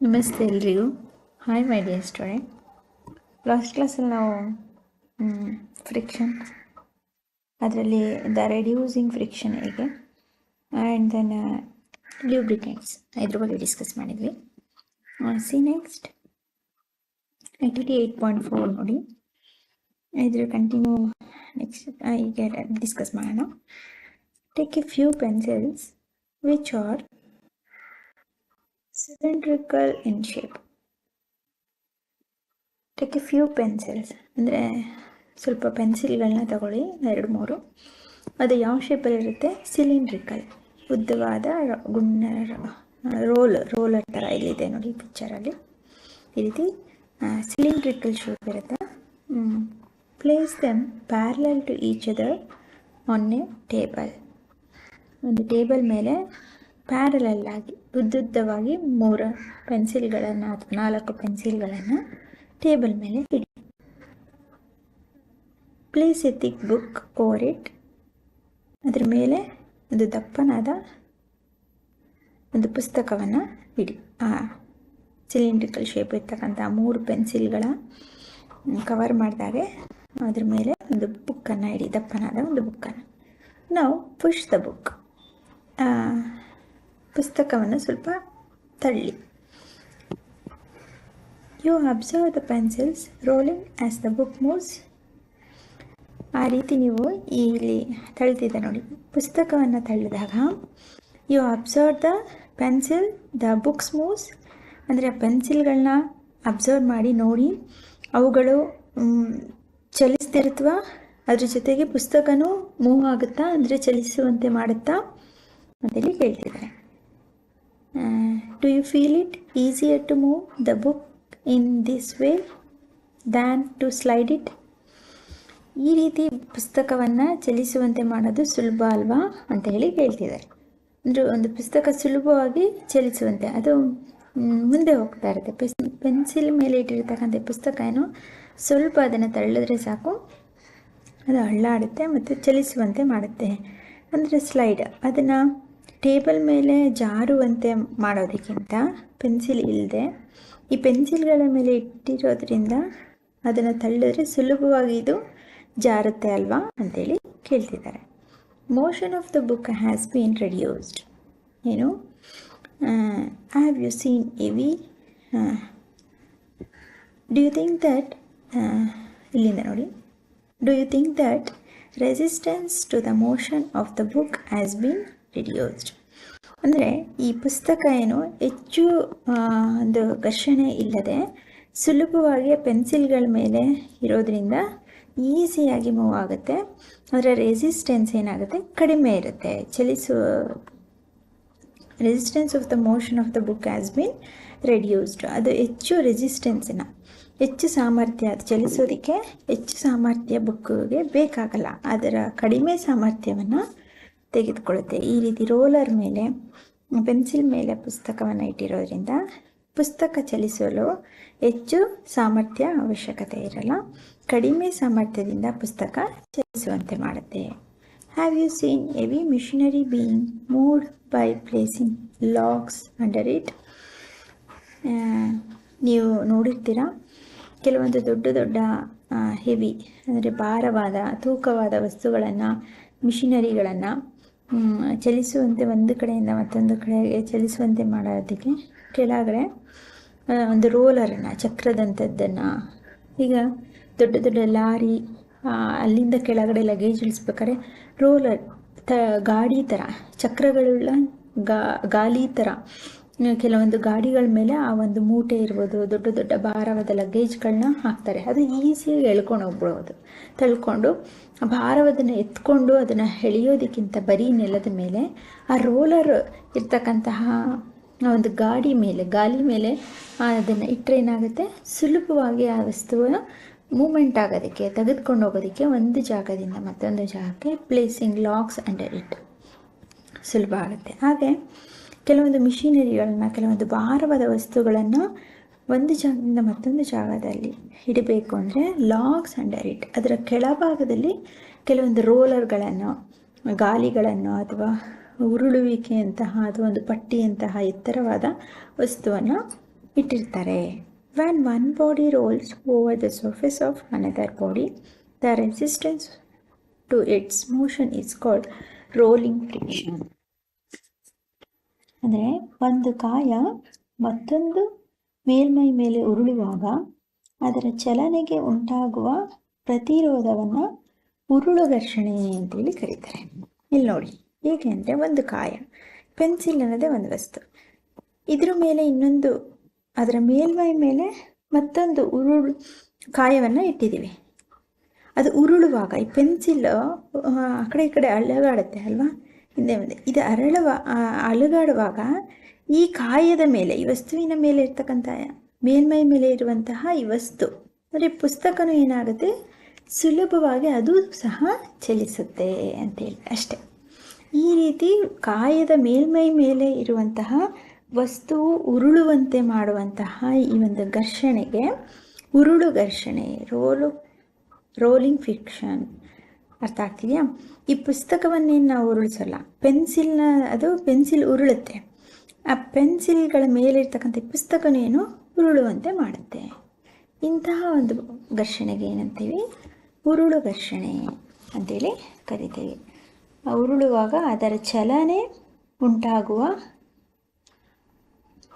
ನಮಸ್ತೆ ಎಲ್ರಿಗೂ. Hi my dear student last ಕ್ಲಾಸಲ್ಲಿ ನಾವು ಫ್ರಿಕ್ಷನ್ ಅದರಲ್ಲಿ ದ ರೆಡ್ಯೂಸಿಂಗ್ ಫ್ರಿಕ್ಷನ್ ಹೇಗೆ? ಆ್ಯಂಡ್ ದೆನ್ ಲ್ಯೂಬ್ರಿಕೆಂಟ್ಸ್ ಇದ್ರ ಬಗ್ಗೆ ಡಿಸ್ಕಸ್ ಮಾಡಿದ್ವಿ. See next activity eight point four ನೋಡಿ. ಇದ್ರ ಕಂಟಿನ್ಯೂ ನೆಕ್ಸ್ಟ್ ಈಗ ಡಿಸ್ಕಸ್ ಮಾಡೋಣ. Take a few pencils which are cylindrical in shape. Take a few pencils ಅಂದರೆ ಸ್ವಲ್ಪ ಪೆನ್ಸಿಲ್ಗಳನ್ನ ತಗೊಳ್ಳಿ ಎರಡು, ಮೂರು. ಅದು ಯಾವ ಶೇಪಲ್ಲಿರುತ್ತೆ ಸಿಲಿಂಡ್ರಿಕಲ್ ಉದ್ದವಾದ ಗುಂಡ ರೋಲ್ ರೋಲರ್ ಥರ ಇಲ್ಲಿದೆ ನೋಡಿ ಪಿಕ್ಚರಲ್ಲಿ ಈ ರೀತಿ ಸಿಲಿಂಡ್ರಿಕಲ್ ಶೇಪ್ ಇರುತ್ತೆ. Place them parallel to each other on a table ಒಂದು ಟೇಬಲ್ ಮೇಲೆ ಪ್ಯಾರಲಲ್ ಆಗಿ ಉದ್ದುದ್ದವಾಗಿ ಮೂರು ಪೆನ್ಸಿಲ್ಗಳನ್ನು ನಾಲ್ಕು ಪೆನ್ಸಿಲ್ಗಳನ್ನು ಟೇಬಲ್ ಮೇಲೆ ಇಡಿ. Place a book over it ಅದ್ರ ಮೇಲೆ ಒಂದು ದಪ್ಪನಾದ ಒಂದು ಪುಸ್ತಕವನ್ನು ಇಡಿ. ಆ ಸಿಲಿಂಡ್ರಿಕಲ್ ಶೇಪ್ ಇರ್ತಕ್ಕಂಥ ಮೂರು ಪೆನ್ಸಿಲ್ಗಳ ಕವರ್ ಮಾಡಿದಾಗೆ ಅದ್ರ ಮೇಲೆ ಒಂದು ಬುಕ್ಕನ್ನು ಇಡಿ, ದಪ್ಪನಾದ ಒಂದು ಬುಕ್ಕನ್ನು ನಾವು ಪುಷ್ ದ ಬುಕ್ ಪುಸ್ತಕವನ್ನು ಸ್ವಲ್ಪ ತಳ್ಳಿ. You observe the pencils rolling as the book moves ಆ ರೀತಿ ನೀವು ಇಲ್ಲಿ ತಳ್ತಿದ್ದೆ ನೋಡಿ. ಪುಸ್ತಕವನ್ನು ತಳ್ಳಿದಾಗ you observe the pencil the books moves ಅಂದರೆ ಪೆನ್ಸಿಲ್ಗಳನ್ನ ಅಬ್ಸರ್ವ್ ಮಾಡಿ ನೋಡಿ. ಅವುಗಳು ಮ್, ಚಲಿಸ್ತಿರ್ತವಾ ಅದ್ರ ಜೊತೆಗೆ ಪುಸ್ತಕನೂ ಮೂವ್ ಆಗುತ್ತಾ? ಅಂದರೆ ಚಲಿಸುವಂತೆ ಮಾಡುತ್ತಾ? ಅಂತೇಳಿ ಕೇಳ್ತಿದ್ದಾರೆ. Do you feel it easier to move the book in this way than to slide it? ಈ ರೀತಿ ಪುಸ್ತಕವನ್ನು ಚಲಿಸುವಂತೆ ಮಾಡೋದು ಸುಲಭ ಅಲ್ವಾ ಅಂತ ಹೇಳಿ ಕೇಳ್ತಿದ್ದಾರೆ ಅಂದರೆ ಒಂದು ಪುಸ್ತಕ ಸುಲಭವಾಗಿ ಚಲಿಸುವಂತೆ, ಅದು ಮುಂದೆ ಹೋಗ್ತಾ ಇರುತ್ತೆ. ಪೆಸ್, ಪೆನ್ಸಿಲ್ ಮೇಲೆ ಇಟ್ಟಿರ್ತಕ್ಕಂಥ ಪುಸ್ತಕ ಏನು, ಸ್ವಲ್ಪ ಅದನ್ನು ತಳ್ಳಿದ್ರೆ ಸಾಕು, ಅದು ಹಳ್ಳಾಡುತ್ತೆ ಮತ್ತು ಚಲಿಸುವಂತೆ ಮಾಡುತ್ತೆ. ಅಂದರೆ ಸ್ಲೈಡ್, ಅದನ್ನು ಟೇಬಲ್ ಮೇಲೆ ಜಾರುವಂತೆ ಮಾಡೋದಕ್ಕಿಂತ ಪೆನ್ಸಿಲ್ ಇಲ್ಲದೆ, ಈ ಪೆನ್ಸಿಲ್ಗಳ ಮೇಲೆ ಇಟ್ಟಿರೋದ್ರಿಂದ ಅದನ್ನು ತಳ್ಳಿದ್ರೆ ಸುಲಭವಾಗಿ ಇದು ಜಾರುತ್ತೆ ಅಲ್ವಾ ಅಂತೇಳಿ ಕೇಳ್ತಿದ್ದಾರೆ. Motion of the book has been reduced ಏನು? Have you seen heavy do you think that ಇಲ್ಲಿಂದ ನೋಡಿ. Do you think that resistance to the motion of the book has been reduced ಅಂದರೆ ಈ ಪುಸ್ತಕ ಏನು ಹೆಚ್ಚು ಒಂದು ಘರ್ಷಣೆ ಇಲ್ಲದೆ ಸುಲಭವಾಗಿ ಪೆನ್ಸಿಲ್ಗಳ ಮೇಲೆ ಇರೋದ್ರಿಂದ ಈಸಿಯಾಗಿ ಮೂವ್ ಆಗುತ್ತೆ. ಅದರ ರೆಸಿಸ್ಟೆನ್ಸ್ ಏನಾಗುತ್ತೆ? ಕಡಿಮೆ ಇರುತ್ತೆ. ಚಲಿಸುವ resistance of the motion of the book has been reduced ಅದು ಹೆಚ್ಚು ರೆಸಿಸ್ಟೆನ್ಸಿನ ಹೆಚ್ಚು ಸಾಮರ್ಥ್ಯ, ಅದು ಚಲಿಸೋದಕ್ಕೆ ಹೆಚ್ಚು ಸಾಮರ್ಥ್ಯ ಬುಕ್ಕಿಗೆ ಬೇಕಾಗಲ್ಲ. ಅದರ ಕಡಿಮೆ ಸಾಮರ್ಥ್ಯವನ್ನು ತೆಗೆದುಕೊಳ್ಳುತ್ತೆ. ಈ ರೀತಿ ರೋಲರ್ ಮೇಲೆ ಪೆನ್ಸಿಲ್ ಮೇಲೆ ಪುಸ್ತಕವನ್ನು ಇಟ್ಟಿರೋದ್ರಿಂದ ಪುಸ್ತಕ ಚಲಿಸಲು ಹೆಚ್ಚು ಸಾಮರ್ಥ್ಯ ಅವಶ್ಯಕತೆ ಇರಲ್ಲ. ಕಡಿಮೆ ಸಾಮರ್ಥ್ಯದಿಂದ ಪುಸ್ತಕ ಚಲಿಸುವಂತೆ ಮಾಡುತ್ತೆ. Have you seen heavy machinery being moved by placing logs under it ನೀವು ನೋಡಿರ್ತೀರಾ? ಕೆಲವೊಂದು ದೊಡ್ಡ ದೊಡ್ಡ ಹೆವಿ ಅಂದರೆ ಭಾರವಾದ, ತೂಕವಾದ ವಸ್ತುಗಳನ್ನು ಮಿಷಿನರಿಗಳನ್ನು ಚಲಿಸುವಂತೆ ಒಂದು ಕಡೆಯಿಂದ ಮತ್ತೊಂದು ಕಡೆಗೆ ಚಲಿಸುವಂತೆ ಮಾಡೋದಕ್ಕೆ ಕೆಳಗಡೆ ಒಂದು ರೋಲರನ್ನು ಚಕ್ರದಂಥದ್ದನ್ನು ಈಗ ದೊಡ್ಡ ದೊಡ್ಡ ಲಾರಿ ಅಲ್ಲಿಂದ ಕೆಳಗಡೆ ಲಗೇಜ್ ಇಳಿಸ್ಬೇಕಾದ್ರೆ ರೋಲರ್ ತ, ಗಾಡಿ ಥರ ಚಕ್ರಗಳುಳ್ಳ ಗಾ, ಗಾಲಿ ಥರ ಕೆಲವೊಂದು ಗಾಡಿಗಳ ಮೇಲೆ ಆ ಒಂದು ಮೂಟೆ ಇರ್ಬೋದು, ದೊಡ್ಡ ದೊಡ್ಡ ಭಾರವಾದ ಲಗೇಜ್ಗಳನ್ನ ಹಾಕ್ತಾರೆ. ಅದು ಈಸಿಯಾಗಿ ಎಳ್ಕೊಂಡು ಹೋಗ್ಬಿಡೋದು, ತಳ್ಕೊಂಡು ಆ ಭಾರವದನ್ನು ಎತ್ಕೊಂಡು ಅದನ್ನು ಎಳೆಯೋದಕ್ಕಿಂತ ಬರೀ ನೆಲದ ಮೇಲೆ, ಆ ರೋಲರ್ ಇರ್ತಕ್ಕಂತಹ ಒಂದು ಗಾಡಿ ಮೇಲೆ, ಗಾಲಿ ಮೇಲೆ ಅದನ್ನು ಇಟ್ಟರೆ ಏನಾಗುತ್ತೆ? ಸುಲಭವಾಗಿ ಆ ವಸ್ತುವನ್ನು ಮೂಮೆಂಟ್ ಆಗೋದಕ್ಕೆ, ತೆಗೆದುಕೊಂಡು ಹೋಗೋದಕ್ಕೆ ಒಂದು ಜಾಗದಿಂದ ಮತ್ತೊಂದು ಜಾಗಕ್ಕೆ ಪ್ಲೇಸಿಂಗ್ ಲಾಕ್ಸ್ ಅಂಡರ್ ಇಟ್ ಸುಲಭ ಆಗುತ್ತೆ. ಹಾಗೆ ಕೆಲವೊಂದು ಮಿಷಿನರಿಗಳನ್ನು ಕೆಲವೊಂದು ಭಾರವಾದ ವಸ್ತುಗಳನ್ನು ಒಂದು ಜಾಗದಿಂದ ಮತ್ತೊಂದು ಜಾಗದಲ್ಲಿ ಇಡಬೇಕು ಅಂದರೆ ಲಾಗ್ಸ್ ಅಂಡರ್ ಇಟ್ ಅದರ ಕೆಳಭಾಗದಲ್ಲಿ ಕೆಲವೊಂದು ರೋಲರ್ಗಳನ್ನು ಗಾಲಿಗಳನ್ನು ಅಥವಾ ಉರುಳುವಿಕೆಯಂತಹ ಅಥವಾ ಒಂದು ಪಟ್ಟಿಯಂತಹ ಎತ್ತರವಾದ ವಸ್ತುವನ್ನು ಇಟ್ಟಿರ್ತಾರೆ. When one body rolls over the surface of another body the resistance to its motion is called rolling friction ಅಂದರೆ ಒಂದು ಕಾಯ ಮತ್ತೊಂದು ಮೇಲ್ಮೈ ಮೇಲೆ ಉರುಳುವಾಗ ಅದರ ಚಲನೆಗೆ ಉಂಟಾಗುವ ಪ್ರತಿರೋಧವನ್ನು ಉರುಳು ಘರ್ಷಣೆ ಅಂತೇಳಿ ಕರೀತಾರೆ. ಇಲ್ಲಿ ನೋಡಿ, ಹೇಗೆ ಅಂದರೆ ಒಂದು ಕಾಯ, ಪೆನ್ಸಿಲ್ ಅನ್ನೋದೇ ಒಂದು ವಸ್ತು. ಇದ್ರ ಮೇಲೆ ಇನ್ನೊಂದು, ಅದರ ಮೇಲ್ಮೈ ಮೇಲೆ ಮತ್ತೊಂದು ಉರುಳು ಕಾಯವನ್ನು ಇಟ್ಟಿದ್ದೀವಿ. ಅದು ಉರುಳುವಾಗ, ಈ ಪೆನ್ಸಿಲ್, ಆ ಕಡೆ ಈ ಕಡೆ ಅಲುಗಾಡುತ್ತೆ ಅಲ್ವಾ? ಹಿಂದೆ ಮುಂದೆ. ಇದು ಅರಳುವ ಅಲುಗಾಡುವಾಗ ಈ ಕಾಯದ ಮೇಲೆ, ಈ ವಸ್ತುವಿನ ಮೇಲೆ ಇರ್ತಕ್ಕಂಥ ಮೇಲ್ಮೈ ಮೇಲೆ ಇರುವಂತಹ ಈ ವಸ್ತು, ಅಂದರೆ ಪುಸ್ತಕನೂ ಏನಾಗುತ್ತೆ? ಸುಲಭವಾಗಿ ಅದು ಸಹ ಚಲಿಸುತ್ತೆ ಅಂತೇಳಿ ಅಷ್ಟೆ. ಈ ರೀತಿ ಕಾಯದ ಮೇಲ್ಮೈ ಮೇಲೆ ಇರುವಂತಹ ವಸ್ತು ಉರುಳುವಂತೆ ಮಾಡುವಂತಹ ಈ ಒಂದು ಘರ್ಷಣೆಗೆ, ಉರುಳು ಘರ್ಷಣೆ, ರೋಲು, ರೋಲಿಂಗ್ ಫಿಕ್ಷನ್ ಅರ್ಥ ಆಗ್ತಿದೆಯಾ? ಈ ಪುಸ್ತಕವನ್ನೇನು ನಾವು ಉರುಳಿಸೋಲ್ಲ, ಪೆನ್ಸಿಲ್ನ, ಅದು ಪೆನ್ಸಿಲ್ ಉರುಳುತ್ತೆ. ಆ ಪೆನ್ಸಿಲ್ಗಳ ಮೇಲಿರ್ತಕ್ಕಂಥ ಪುಸ್ತಕನೇನು ಉರುಳುವಂತೆ ಮಾಡುತ್ತೆ. ಇಂತಹ ಒಂದು ಘರ್ಷಣೆಗೆ ಏನಂತೀವಿ? ಉರುಳು ಘರ್ಷಣೆ ಅಂತೇಳಿ ಕರಿತೀವಿ. ಉರುಳುವಾಗ ಅದರ ಚಲನೆ ಉಂಟಾಗುವ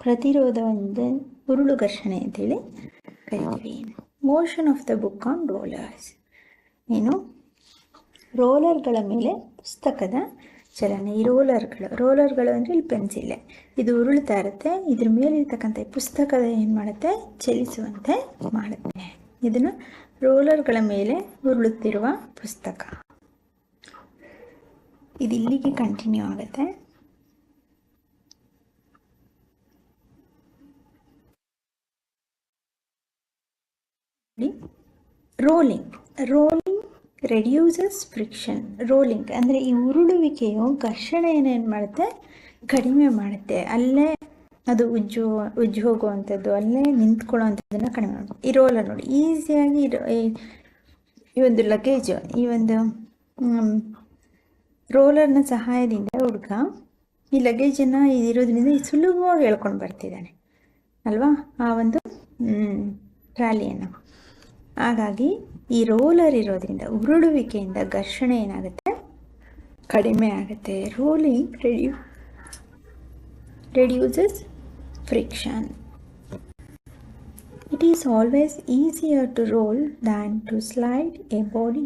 ಪ್ರತಿರೋಧವನ್ನು ಉರುಳು ಘರ್ಷಣೆ ಅಂತೇಳಿ ಕರಿತೀವಿ. Motion of the book on rollers ಏನು? ರೋಲರ್ಗಳ ಮೇಲೆ ಪುಸ್ತಕದ ಚಲನೆ. ಈ ರೋಲರ್ಗಳು ರೋಲರ್ಗಳು ಅಂದರೆ ಇಲ್ಲಿ ಪೆನ್ಸಿಲ್ಲೇ ಇದು ಉರುಳ್ತಾ ಇರುತ್ತೆ. ಇದ್ರ ಮೇಲಿರ್ತಕ್ಕಂಥ ಪುಸ್ತಕದ ಏನು ಮಾಡುತ್ತೆ? ಚಲಿಸುವಂತೆ ಮಾಡುತ್ತೆ. ಇದನ್ನು ರೋಲರ್ಗಳ ಮೇಲೆ ಉರುಳುತ್ತಿರುವ ಪುಸ್ತಕ. ಇದು ಇಲ್ಲಿಗೆ ಕಂಟಿನ್ಯೂ ಆಗುತ್ತೆ. Rolling. Rolling reduces friction rolling ಅಂದರೆ ಈ ಉರುಳುವಿಕೆಯು ಘರ್ಷಣೆಯನ್ನು ಏನು ಮಾಡುತ್ತೆ? ಕಡಿಮೆ ಮಾಡುತ್ತೆ. ಅಲ್ಲೇ ಅದು ಉಜ್ಜು ಉಜ್ಜು ಹೋಗುವಂಥದ್ದು, ಅಲ್ಲೇ ನಿಂತ್ಕೊಳ್ಳೋವಂಥದ್ದನ್ನು ಕಡಿಮೆ ಮಾಡುತ್ತೆ ಈ ರೋಲರ್ ನೋಡಿ ಈಸಿಯಾಗಿ ಈ ಒಂದು ಲಗೇಜ್ ಈ ಒಂದು ರೋಲರ್ನ ಸಹಾಯದಿಂದ ಹುಡುಗ ಈ ಲಗೇಜನ್ನು ಇರೋದ್ರಿಂದ ಈ ಸುಲಭವಾಗಿ ಹೇಳ್ಕೊಂಡು ಬರ್ತಿದ್ದಾನೆ. ಅಲ್ವಾ? ಆ ಒಂದು ಟ್ರಾಲಿಯನ್ನು. ಹಾಗಾಗಿ ಈ ರೋಲರ್ ಇರೋದ್ರಿಂದ ಉರುಳುವಿಕೆಯಿಂದ ಘರ್ಷಣೆ ಏನಾಗುತ್ತೆ? ಕಡಿಮೆ ಆಗುತ್ತೆ. Rolling reduce reduces friction it is always easier to roll than to slide a body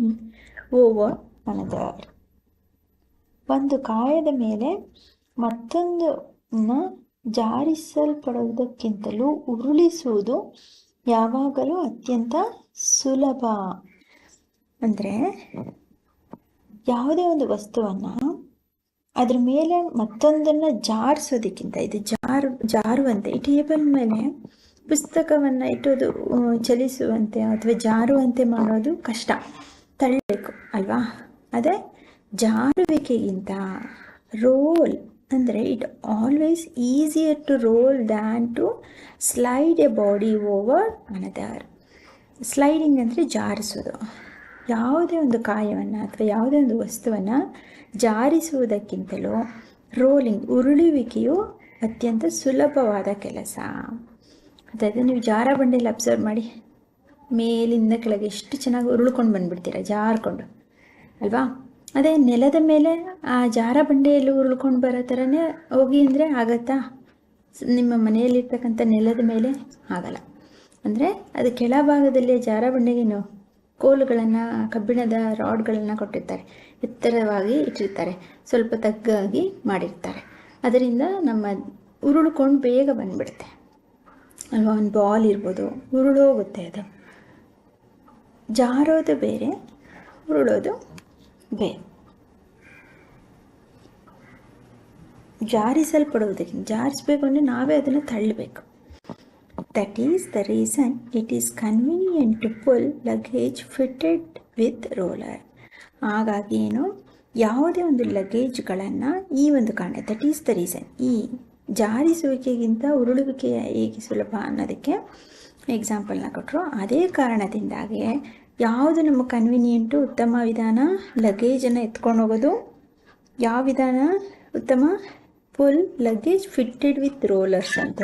over another ಒಂದು ಕಾಯದ ಮೇಲೆ ಮತ್ತೊಂದು ಜಾರಿಸಲ್ಪಡುವುದಕ್ಕಿಂತಲೂ ಉರುಳಿಸುವುದು ಯಾವಾಗಲೂ ಅತ್ಯಂತ ಸುಲಭ ಅಂದರೆ ಯಾವುದೇ ಒಂದು ವಸ್ತುವನ್ನು ಅದ್ರ ಮೇಲೆ ಮತ್ತೊಂದನ್ನು ಜಾರಿಸೋದಕ್ಕಿಂತ, ಇದು ಜಾರು, ಜಾರುವಂತೆ, ಈ ಟೇಬಲ್ ಮೇಲೆ ಪುಸ್ತಕವನ್ನು ಇಟ್ಟೋದು ಚಲಿಸುವಂತೆ ಅಥವಾ ಜಾರುವಂತೆ ಮಾಡೋದು ಕಷ್ಟ. ತಳ್ಳಬೇಕು, ಅಲ್ವಾ? ಅದೇ ಜಾರುವಿಕೆಗಿಂತ ರೋಲ್ ಅಂದರೆ it always easier to roll than to slide a body over another sliding ಅಂದರೆ ಜಾರಿಸೋದು ಯಾವುದೇ ಒಂದು ಕಾಯವನ್ನು ಅಥವಾ ಯಾವುದೇ ಒಂದು ವಸ್ತುವನ್ನು ಜಾರಿಸುವುದಕ್ಕಿಂತಲೂ ರೋಲಿಂಗ್ ಉರುಳುವಿಕೆಯು ಅತ್ಯಂತ ಸುಲಭವಾದ ಕೆಲಸ. ಅದಾದರೆ ನೀವು ಜಾರ ಬಂಡೆಯಲ್ಲಿ ಅಬ್ಸರ್ವ್ ಮಾಡಿ. ಮೇಲಿಂದ ಕೆಳಗೆ ಎಷ್ಟು ಚೆನ್ನಾಗಿ ಉರುಳ್ಕೊಂಡು ಬಂದುಬಿಡ್ತೀರ, ಜಾರ್ಕೊಂಡು. ಅಲ್ವಾ? ಅದೇ ನೆಲದ ಮೇಲೆ ಆ ಜಾರ ಬಂಡೆಯಲ್ಲಿ ಉರುಳ್ಕೊಂಡು ಬರೋ ಥರನೇ ಹೋಗಿ ಅಂದರೆ ಆಗತ್ತಾ? ನಿಮ್ಮ ಮನೆಯಲ್ಲಿರ್ತಕ್ಕಂಥ ನೆಲದ ಮೇಲೆ ಆಗಲ್ಲ. ಅಂದರೆ ಅದು ಕೆಳಭಾಗದಲ್ಲಿ ಜಾರ ಬಂಡೆಗೇನು ಕೋಲುಗಳನ್ನು, ಕಬ್ಬಿಣದ ರಾಡ್ಗಳನ್ನು ಕೊಟ್ಟಿರ್ತಾರೆ. ಎತ್ತರವಾಗಿ ಇಟ್ಟಿರ್ತಾರೆ. ಸ್ವಲ್ಪ ತಗ್ಗಾಗಿ ಮಾಡಿರ್ತಾರೆ. ಅದರಿಂದ ನಮ್ಮ ಉರುಳ್ಕೊಂಡು ಬೇಗ ಬಂದ್ಬಿಡುತ್ತೆ. ಅಲ್ವಾ? ಒಂದು ಬಾಲ್ ಇರ್ಬೋದು. ಉರುಳೋಗುತ್ತೆ ಅದು. ಜಾರೋದು ಬೇರೆ, ಉರುಳೋದು ಬೇರೆ ಜಾರಿಸಲ್ಪಡುವುದಕ್ಕೆ ಜಾರಿಸಬೇಕು ಅಂದರೆ ನಾವೇ ಅದನ್ನು ತಳ್ಳಬೇಕು. That is the reason it is convenient to pull luggage fitted with roller ಹಾಗಾಗಿ ಏನು? ಯಾವುದೇ ಒಂದು ಲಗೇಜ್ಗಳನ್ನು ಈ ಒಂದು ಕಾರಣ ದಟ್ ಈಸ್ ದ ರೀಸನ್ ಈ ಜಾರಿಸುವಿಕೆಗಿಂತ ಉರುಳುವಿಕೆ ಹೇಗೆ ಸುಲಭ ಅನ್ನೋದಕ್ಕೆ ಎಕ್ಸಾಂಪಲ್ನ ಕೊಟ್ಟರು ಅದೇ ಕಾರಣದಿಂದಾಗಿ ಯಾವುದು ನಮ್ಮ ಕನ್ವೀನಿಯೆಂಟು ಉತ್ತಮ ವಿಧಾನ? ಲಗೇಜನ್ನು ಎತ್ಕೊಂಡು ಹೋಗೋದು. ಯಾವ ವಿಧಾನ? ಉತ್ತಮ? Pull luggage fitted with rollers ಅಂತ.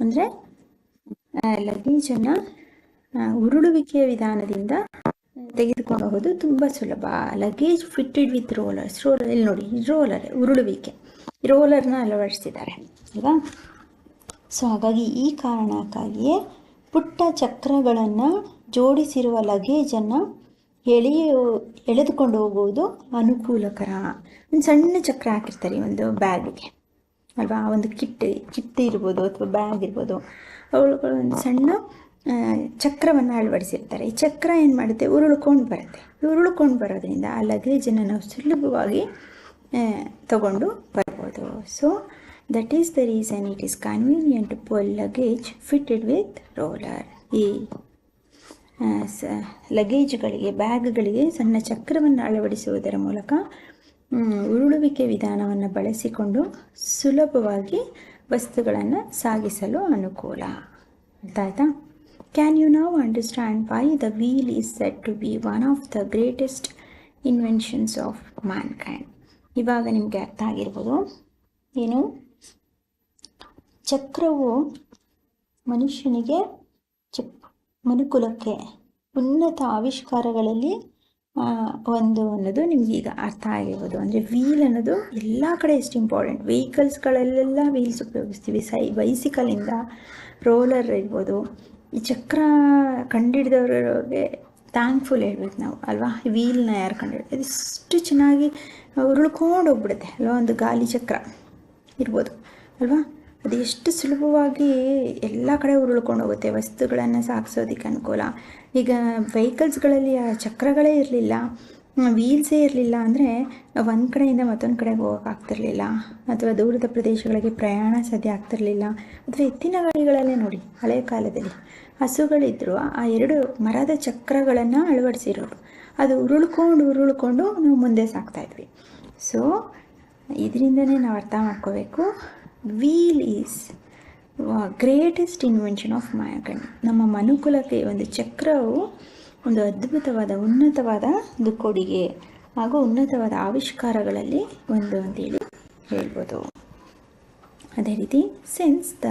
ಅಂದರೆ ಲಗೇಜನ್ನು ಉರುಳುವಿಕೆಯ ವಿಧಾನದಿಂದ ತೆಗೆದುಕೊಂಡು ಹೋಗೋದು ತುಂಬ ಸುಲಭ. Luggage fitted with rollers roller ಇಲ್ಲಿ ನೋಡಿ ರೋಲರ್ ಉರುಳುವಿಕೆ. ರೋಲರ್ನ ಅಳವಡಿಸಿದ್ದಾರೆ ಅಲ್ವಾ? ಸೊ ಹಾಗಾಗಿ ಈ ಕಾರಣಕ್ಕಾಗಿಯೇ ಪುಟ್ಟ ಚಕ್ರಗಳನ್ನು ಜೋಡಿಸಿರುವ ಲಗೇಜನ್ನು ಎಳೆಯೋ ಎಳೆದುಕೊಂಡು ಹೋಗುವುದು ಅನುಕೂಲಕರ. ಒಂದು ಸಣ್ಣ ಚಕ್ರ ಹಾಕಿರ್ತಾರೆ ಒಂದು ಬ್ಯಾಗಿಗೆ. ಅಲ್ವಾ? ಒಂದು ಕಿಟ್ ಕಿಟ್ ಇರ್ಬೋದು ಅಥವಾ ಬ್ಯಾಗ್ ಇರ್ಬೋದು. ಅವುಗಳು ಒಂದು ಸಣ್ಣ ಚಕ್ರವನ್ನು ಅಳವಡಿಸಿರ್ತಾರೆ. ಈ ಚಕ್ರ ಏನು ಮಾಡುತ್ತೆ? ಉರುಳ್ಕೊಂಡು ಬರುತ್ತೆ. ಉರುಳ್ಕೊಂಡು ಬರೋದ್ರಿಂದ ಆ ಲಗೇಜನ್ನು ನಾವು ಸುಲಭವಾಗಿ ತಗೊಂಡು ಬರ್ಬೋದು. So that is the reason it is convenient to pull luggage fitted with roller ಈ ಸ, ಲಗೇಜ್ಗಳಿಗೆ, ಬ್ಯಾಗ್ಗಳಿಗೆ ಸಣ್ಣ ಚಕ್ರವನ್ನು ಅಳವಡಿಸುವುದರ ಮೂಲಕ ಉರುಳುವಿಕೆ ವಿಧಾನವನ್ನು ಬಳಸಿಕೊಂಡು ಸುಲಭವಾಗಿ ವಸ್ತುಗಳನ್ನು ಸಾಗಿಸಲು ಅನುಕೂಲ. ಅಂತ can you now understand why the wheel is set to be one of the greatest inventions of mankind ಇವಾಗ ನಿಮಗೆ ಅರ್ಥ ಆಗಿರ್ಬೋದು. ಏನು? ಚಕ್ರವು ಮನುಷ್ಯನಿಗೆ ಚಕ್ ಮನುಕುಲಕ್ಕೆ ಉನ್ನತ ಆವಿಷ್ಕಾರಗಳಲ್ಲಿ ಒಂದು ಅನ್ನೋದು ನಿಮಗೀಗ ಅರ್ಥ ಆಗಿರ್ಬೋದು. ಅಂದರೆ ವೀಲ್ ಅನ್ನೋದು ಎಲ್ಲ ಕಡೆ ಎಷ್ಟು ಇಂಪಾರ್ಟೆಂಟ್ ವೆಹಿಕಲ್ಸ್ಗಳಲ್ಲೆಲ್ಲ ವೀಲ್ಸ್ ಉಪಯೋಗಿಸ್ತೀವಿ. ಸೈ ಬೈಸಿಕಲಿಂದ ರೋಲರ್ ಇರ್ಬೋದು. ಈ ಚಕ್ರ ಕಂಡಿಡಿದವ್ರಿಗೆ ಥ್ಯಾಂಕ್ಫುಲ್ ಹೇಳ್ಬೇಕು ನಾವು, ಅಲ್ವಾ? ವೀಲ್ನ ಯಾರು ಕಂಡಿಡಿದ? ಎಷ್ಟು ಚೆನ್ನಾಗಿ ಉರುಳ್ಕೊಂಡು ಹೋಗ್ಬಿಡುತ್ತೆ ಅಲ್ವಾ? ಒಂದು ಗಾಲಿ ಚಕ್ರ ಇರ್ಬೋದು, ಅಲ್ವಾ? ಅದು ಎಷ್ಟು ಸುಲಭವಾಗಿ ಎಲ್ಲ ಕಡೆ ಉರುಳ್ಕೊಂಡು ಹೋಗುತ್ತೆ. ವಸ್ತುಗಳನ್ನು ಸಾಗಿಸೋದಕ್ಕೆ ಅನುಕೂಲ. ಈಗ ವೆಹಿಕಲ್ಸ್ಗಳಲ್ಲಿ ಆ ಚಕ್ರಗಳೇ ಇರಲಿಲ್ಲ. ವೀಲ್ಸೇ ಇರಲಿಲ್ಲ ಅಂದರೆ ಒಂದು ಕಡೆಯಿಂದ ಮತ್ತೊಂದು ಕಡೆಗೆ ಹೋಗೋಕ್ಕಾಗ್ತಿರ್ಲಿಲ್ಲ ಅಥವಾ ದೂರದ ಪ್ರದೇಶಗಳಿಗೆ ಪ್ರಯಾಣ ಸಾಧ್ಯ ಆಗ್ತಿರಲಿಲ್ಲ. ಅಥವಾ ಎತ್ತಿನ ಗಾಡಿಗಳಲ್ಲೇ ನೋಡಿ ಹಳೆಯ ಕಾಲದಲ್ಲಿ. ಹಸುಗಳಿದ್ದರು ಆ ಎರಡು ಮರದ ಚಕ್ರಗಳನ್ನು ಅಳವಡಿಸಿರೋರು. ಅದು ಉರುಳ್ಕೊಂಡು ಉರುಳ್ಕೊಂಡು ನಾವು ಮುಂದೆ ಸಾಕ್ತಾಯಿದ್ವಿ ಸೊ ಇದರಿಂದನೇ ನಾವು ಅರ್ಥ ಮಾಡ್ಕೋಬೇಕು. Wheel is greatest invention of mankind ನಮ್ಮ ಮನುಕುಲಕ್ಕೆ ಒಂದು ಚಕ್ರವು ಒಂದು ಅದ್ಭುತವಾದ, ಉನ್ನತವಾದ ಒಂದು ಕೊಡುಗೆ ಹಾಗೂ ಉನ್ನತವಾದ ಆವಿಷ್ಕಾರಗಳಲ್ಲಿ ಒಂದು ಅಂತೇಳಿ ಹೇಳ್ಬೋದು. ಅದೇ ರೀತಿ since the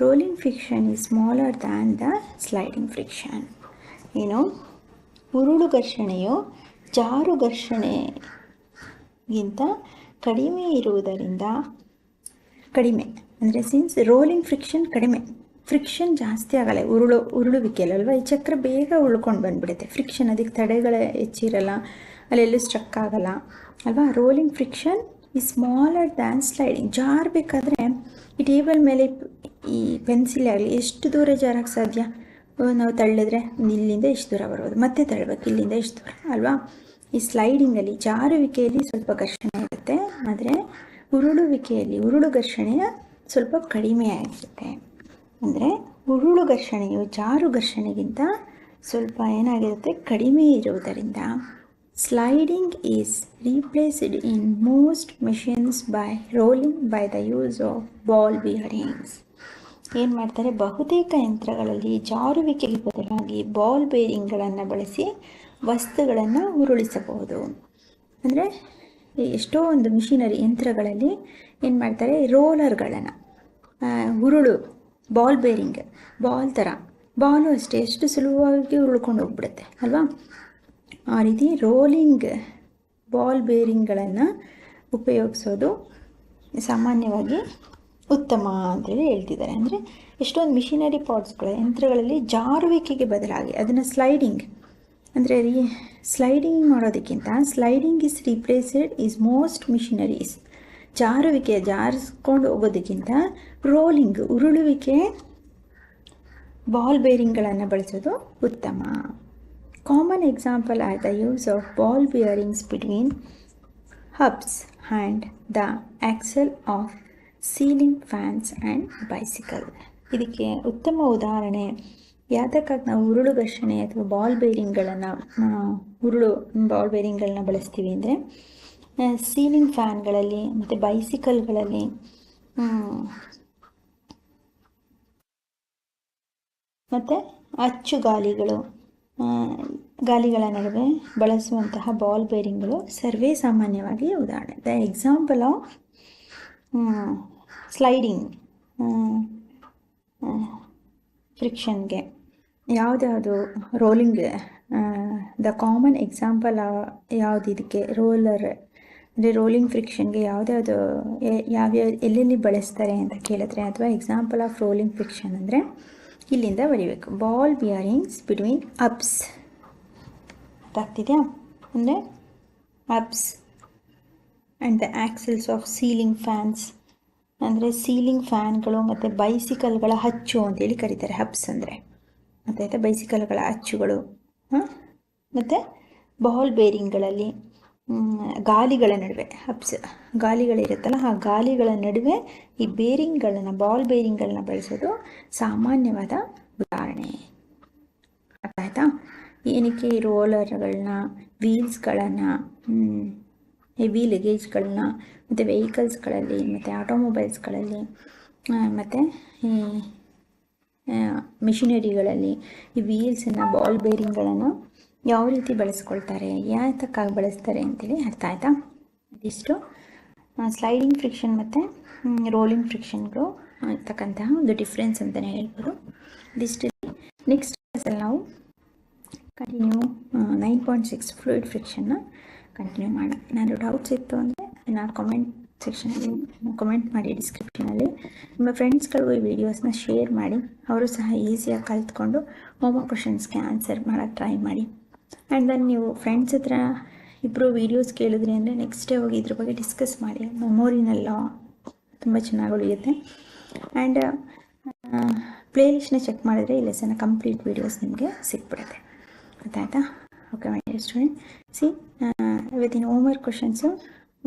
rolling friction is smaller than the sliding friction ಏನು? ಉರುಳು ಘರ್ಷಣೆಯು ಜಾರು ಘರ್ಷಣೆಗಿಂತ ಕಡಿಮೆ ಇರುವುದರಿಂದ ಕಡಿಮೆ. ಅಂದರೆ ಸಿನ್ಸ್ ರೋಲಿಂಗ್ ಫ್ರಿಕ್ಷನ್ ಕಡಿಮೆ. ಫ್ರಿಕ್ಷನ್ ಜಾಸ್ತಿ ಆಗಲ್ಲ. ಉರುಳು ಉರುಳುವಿಕೆಯಲ್ಲಿ ಅಲ್ವಾ ಈ ಚಕ್ರ ಬೇಗ ಉಳ್ಕೊಂಡು ಬಂದ್ಬಿಡುತ್ತೆ. ಫ್ರಿಕ್ಷನ್ ಅದಕ್ಕೆ ತಡೆಗಳ ಹೆಚ್ಚಿರಲ್ಲ. ಅಲ್ಲೆಲ್ಲೂ ಸ್ಟ್ರಕ್ ಆಗಲ್ಲ. ಅಲ್ವಾ? Rolling friction is smaller than sliding ಜಾರಬೇಕಾದ್ರೆ ಈ ಟೇಬಲ್ ಮೇಲೆ ಈ ಪೆನ್ಸಿಲ್ ಆಗಲಿ ಎಷ್ಟು ದೂರ ಜಾರಕ್ಕೆ ಸಾಧ್ಯ? ನಾವು ತಳ್ಳಿದ್ರೆ ಇಲ್ಲಿಂದ ಎಷ್ಟು ದೂರ ಬರ್ಬೋದು ಮತ್ತೆ ತಳ್ಳಬೇಕು ಇಲ್ಲಿಂದ ಎಷ್ಟು ದೂರ. ಅಲ್ವಾ? ಈ ಸ್ಲೈಡಿಂಗಲ್ಲಿ ಜಾರುವಿಕೆಯಲ್ಲಿ ಸ್ವಲ್ಪ ಘರ್ಷಣೆ ಇರುತ್ತೆ. ಆದರೆ ಉರುಳುವಿಕೆಯಲ್ಲಿ ಉರುಳು ಘರ್ಷಣೆಯ ಸ್ವಲ್ಪ ಕಡಿಮೆ ಆಗಿರುತ್ತೆ. ಅಂದರೆ ಉರುಳು ಘರ್ಷಣೆಯು ಜಾರು ಘರ್ಷಣೆಗಿಂತ ಸ್ವಲ್ಪ ಏನಾಗಿರುತ್ತೆ? ಕಡಿಮೆ ಇರುವುದರಿಂದ sliding is replaced in most machines by rolling by the use of ball bearings ಏನು ಮಾಡ್ತಾರೆ? ಬಹುತೇಕ ಯಂತ್ರಗಳಲ್ಲಿ ಜಾರುವಿಕೆಗೆ ಬದಲಾಗಿ ಬಾಲ್ ಬೇರಿಂಗ್ಗಳನ್ನು ಬಳಸಿ ವಸ್ತುಗಳನ್ನು ಉರುಳಿಸಬಹುದು. ಅಂದರೆ ಎಷ್ಟೋ ಒಂದು ಮಿಷಿನರಿ ಯಂತ್ರಗಳಲ್ಲಿ ಏನು ಮಾಡ್ತಾರೆ, ರೋಲರ್ಗಳನ್ನು ಉರುಳು, ಬಾಲ್ ಬೇರಿಂಗ್, ಬಾಲ್ ಥರ ಬಾಲು ಅಷ್ಟೇ, ಎಷ್ಟು ಸುಲಭವಾಗಿ ಉರುಳ್ಕೊಂಡು ಹೋಗ್ಬಿಡುತ್ತೆ, ಅಲ್ವಾ? ಆ ರೀತಿ ರೋಲಿಂಗ್ ಬಾಲ್ ಬೇರಿಂಗ್ಗಳನ್ನು ಉಪಯೋಗಿಸೋದು ಸಾಮಾನ್ಯವಾಗಿ ಉತ್ತಮ ಅಂತೇಳಿ ಹೇಳ್ತಿದ್ದಾರೆ. ಅಂದರೆ ಎಷ್ಟೊಂದು ಮಿಷಿನರಿ ಪಾಟ್ಸ್ಗಳ ಯಂತ್ರಗಳಲ್ಲಿ ಜಾರುವಿಕೆಗೆ ಬದಲಾಗಿ, ಅದನ್ನು ಸ್ಲೈಡಿಂಗ್ ಅಂದರೆ ರೀ ಸ್ಲೈಡಿಂಗ್ ಮಾಡೋದಕ್ಕಿಂತ sliding is replaced is most machineries ಜಾರುವಿಕೆ ಜಾರಿಸ್ಕೊಂಡು ಹೋಗೋದಕ್ಕಿಂತ ರೋಲಿಂಗ್ ಉರುಳುವಿಕೆ ಬಾಲ್ ಬೇರಿಂಗ್ಗಳನ್ನು ಬಳಸೋದು ಉತ್ತಮ. Common example are the use of ball bearings between hubs and the axle of ceiling fans and bicycle ಇದಕ್ಕೆ ಉತ್ತಮ ಉದಾಹರಣೆ ಯಾತಕ್ಕಾಗಿ ನಾವು ಉರುಳು ಘರ್ಷಣೆ ಅಥವಾ ಬಾಲ್ ಬೇರಿಂಗ್ಗಳನ್ನು ಉರುಳು ಬಾಲ್ ಬೇರಿಂಗ್ಗಳನ್ನ ಬಳಸ್ತೀವಿ ಅಂದರೆ ಸೀಲಿಂಗ್ ಫ್ಯಾನ್ಗಳಲ್ಲಿ ಮತ್ತು ಬೈಸಿಕಲ್ಗಳಲ್ಲಿ ಮತ್ತು ಅಚ್ಚು ಗಾಲಿಗಳು ಗಾಲಿಗಳ ನಡುವೆ ಬಳಸುವಂತಹ ಬಾಲ್ ಬೇರಿಂಗ್ಗಳು ಸರ್ವೇ ಸಾಮಾನ್ಯವಾಗಿ ಉದಾಹರಣೆ. ದ ಎಕ್ಸಾಂಪಲ್ ಆಫ್ ಸ್ಲೈಡಿಂಗ್ ಫ್ರಿಕ್ಷನ್ಗೆ ಯಾವುದ್ಯಾವುದು ರೋಲಿಂಗ್ ದ ಕಾಮನ್ ಎಕ್ಸಾಂಪಲ್ ಯಾವುದು ಇದಕ್ಕೆ ರೋಲರ್ ಅಂದರೆ ರೋಲಿಂಗ್ ಫ್ರಿಕ್ಷನ್ಗೆ ಯಾವುದ್ಯಾವುದು ಯಾವ್ಯಾವ, ಎಲ್ಲೆಲ್ಲಿ ಬಳಸ್ತಾರೆ ಅಂತ ಕೇಳಿದ್ರೆ, ಅಥವಾ ಎಕ್ಸಾಂಪಲ್ ಆಫ್ ರೋಲಿಂಗ್ ಫ್ರಿಕ್ಷನ್ ಅಂದರೆ ಇಲ್ಲಿಂದ ಬರಿಬೇಕು. ಬಾಲ್ ಬಿಯರಿಂಗ್ಸ್ ಬಿಟ್ವೀನ್ ಅಪ್ಸ್ ಗೊತ್ತಾಗ್ತಿದೆಯಾ ಅಂದರೆ hubs and the axles of ceiling fans ಅಂದರೆ ಸೀಲಿಂಗ್ ಫ್ಯಾನ್ಗಳು ಮತ್ತು ಬೈಸಿಕಲ್ಗಳ ಹಚ್ಚು ಅಂತೇಳಿ ಕರೀತಾರೆ, ಹಬ್ಸ್ ಅಂದರೆ. ಮತ್ತು ಬೈಸಿಕಲ್ಗಳ ಅಚ್ಚುಗಳು ಮತ್ತು ಬಾಲ್ ಬೇರಿಂಗ್ಗಳಲ್ಲಿ ಗಾಲಿಗಳ ನಡುವೆ, ಹಬ್ಸ್ ಗಾಲಿಗಳಿರುತ್ತಲ್ಲ ಆ ಗಾಲಿಗಳ ನಡುವೆ ಈ ಬೇರಿಂಗ್ಗಳನ್ನು, ಬಾಲ್ ಬೇರಿಂಗ್ಗಳನ್ನ ಬಳಸೋದು ಸಾಮಾನ್ಯವಾದ ಉದಾಹರಣೆ. ಆಯ್ತಾ? ಏನಕ್ಕೆ? ಈ ರೋಲರ್ಗಳನ್ನ, ವೀಲ್ಸ್ಗಳನ್ನು ಹೆವಿ ಲಗೇಜ್ಗಳನ್ನ ಮತ್ತು ವೆಹಿಕಲ್ಸ್ಗಳಲ್ಲಿ ಮತ್ತು ಆಟೋಮೊಬೈಲ್ಸ್ಗಳಲ್ಲಿ ಮತ್ತು ಈ ಮಿಷಿನರಿಗಳಲ್ಲಿ ಈ ವೀಲ್ಸನ್ನು ಬಾಲ್ ಬೇರಿಂಗ್ಗಳನ್ನು ಯಾವ ರೀತಿ ಬಳಸ್ಕೊಳ್ತಾರೆ, ಯಾತಕ್ಕಾಗಿ ಬಳಸ್ತಾರೆ ಅಂತೇಳಿ ಅರ್ಥ ಆಯಿತಾ? ಇದಿಷ್ಟು. ಸ್ಲೈಡಿಂಗ್ ಫ್ರಿಕ್ಷನ್ ಮತ್ತು ರೋಲಿಂಗ್ ಫ್ರಿಕ್ಷನ್ಗಳು ಇರ್ತಕ್ಕಂತಹ ಒಂದು ಡಿಫ್ರೆನ್ಸ್ ಅಂತಲೇ ಹೇಳ್ಬೋದು. ಇದಿಷ್ಟು. ನೆಕ್ಸ್ಟ್ ಕ್ಲಾಸಲ್ಲಿ ನಾವು continue nine point six fluid ಫ್ರಿಕ್ಷನ್ನ continue ಮಾಡೋಣ. ಏನಾದರೂ ಡೌಟ್ಸ್ ಇತ್ತು ಅಂದರೆ ನಾನು ಕಮೆಂಟ್ ಸೆಕ್ಷನಲ್ಲಿ ಕಮೆಂಟ್ ಮಾಡಿ ಡಿಸ್ಕ್ರಿಪ್ಷನಲ್ಲಿ ನಿಮ್ಮ ಫ್ರೆಂಡ್ಸ್ಗಳಿಗೂ ಈ ವಿಡಿಯೋಸ್ನ ಶೇರ್ ಮಾಡಿ, ಅವರು ಸಹ ಈಸಿಯಾಗಿ ಕಲ್ತ್ಕೊಂಡು ಹೋಮ್ವರ್ಕ್ ಕ್ವಶನ್ಸ್ಗೆ ಆನ್ಸರ್ ಮಾಡೋಕ್ಕೆ ಟ್ರೈ ಮಾಡಿ. ಆ್ಯಂಡ್ ದೆನ್ ನೀವು ಫ್ರೆಂಡ್ಸ್ ಹತ್ರ ಇಬ್ಬರು ವೀಡಿಯೋಸ್ ಕೇಳಿದ್ರಿ ಅಂದರೆ ನೆಕ್ಸ್ಟ್ ಡೇ ಹೋಗಿ ಇದ್ರ ಬಗ್ಗೆ ಡಿಸ್ಕಸ್ ಮಾಡಿ. ಮೆಮೊರಿನೆಲ್ಲ ತುಂಬ ಚೆನ್ನಾಗಿ ಉಳಿಯುತ್ತೆ. ಆ್ಯಂಡ್ ಪ್ಲೇ ಲಿಸ್ಟ್ನ ಚೆಕ್ ಮಾಡಿದ್ರೆ ಈ ಲೆಸನ್ನ ಕಂಪ್ಲೀಟ್ ವೀಡಿಯೋಸ್ ನಿಮಗೆ ಸಿಕ್ಬಿಡುತ್ತೆ. ಗೊತ್ತಾಯ್ತಾ? Okay my dear student see ಇವತ್ತಿನ homework questions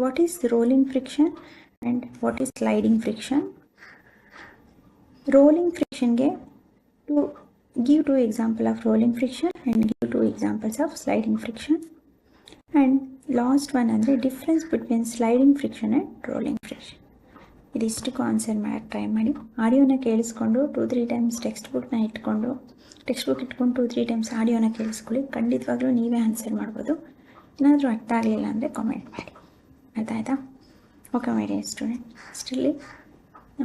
what is rolling friction and what is sliding friction rolling ಫ್ರಿಕ್ಷನ್ಗೆ two give two example of rolling friction and give two examples of sliding friction. And last one ಅಂದರೆ difference between sliding friction and rolling friction ಇದಿಷ್ಟಕ್ಕೂ answer ಮಾಡೋಕ್ಕೆ try ಮಾಡಿ. ಆಡಿಯೋನ ಕೇಳಿಸ್ಕೊಂಡು two three times text ಬುಕ್ನ ಇಟ್ಕೊಂಡು text book ಇಟ್ಕೊಂಡು two three times ಆಡಿಯೋನ ಕೇಳಿಸ್ಕೊಳ್ಳಿ. ಖಂಡಿತವಾಗ್ಲೂ ನೀವೇ ಆನ್ಸರ್ ಮಾಡ್ಬೋದು. ಏನಾದರೂ ಅರ್ಥ ಆಗಲಿಲ್ಲ ಅಂದರೆ ಕಾಮೆಂಟ್ ಮಾಡಿ. ಅರ್ಥ ಆಯ್ತಾ ಓಕೆ ಮೈ ಡಿಯರ್ ಸ್ಟೂಡೆಂಟ್ ಅಷ್ಟರಲ್ಲಿ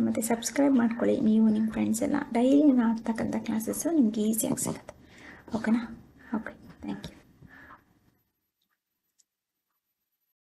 ಮತ್ತು ಸಬ್ಸ್ಕ್ರೈಬ್ ಮಾಡ್ಕೊಳ್ಳಿ. ನೀವು ನಿಮ್ಮ ಫ್ರೆಂಡ್ಸ್ ಎಲ್ಲ. ಡೈಲಿ ಆಗ್ತಕ್ಕಂಥ ಕ್ಲಾಸಸ್ಸು ನಿಮ್ಗೆ ಈಸಿಯಾಗಿ ಸಿಗುತ್ತೆ. ಓಕೆನಾ ಓಕೆ ಥ್ಯಾಂಕ್ ಯು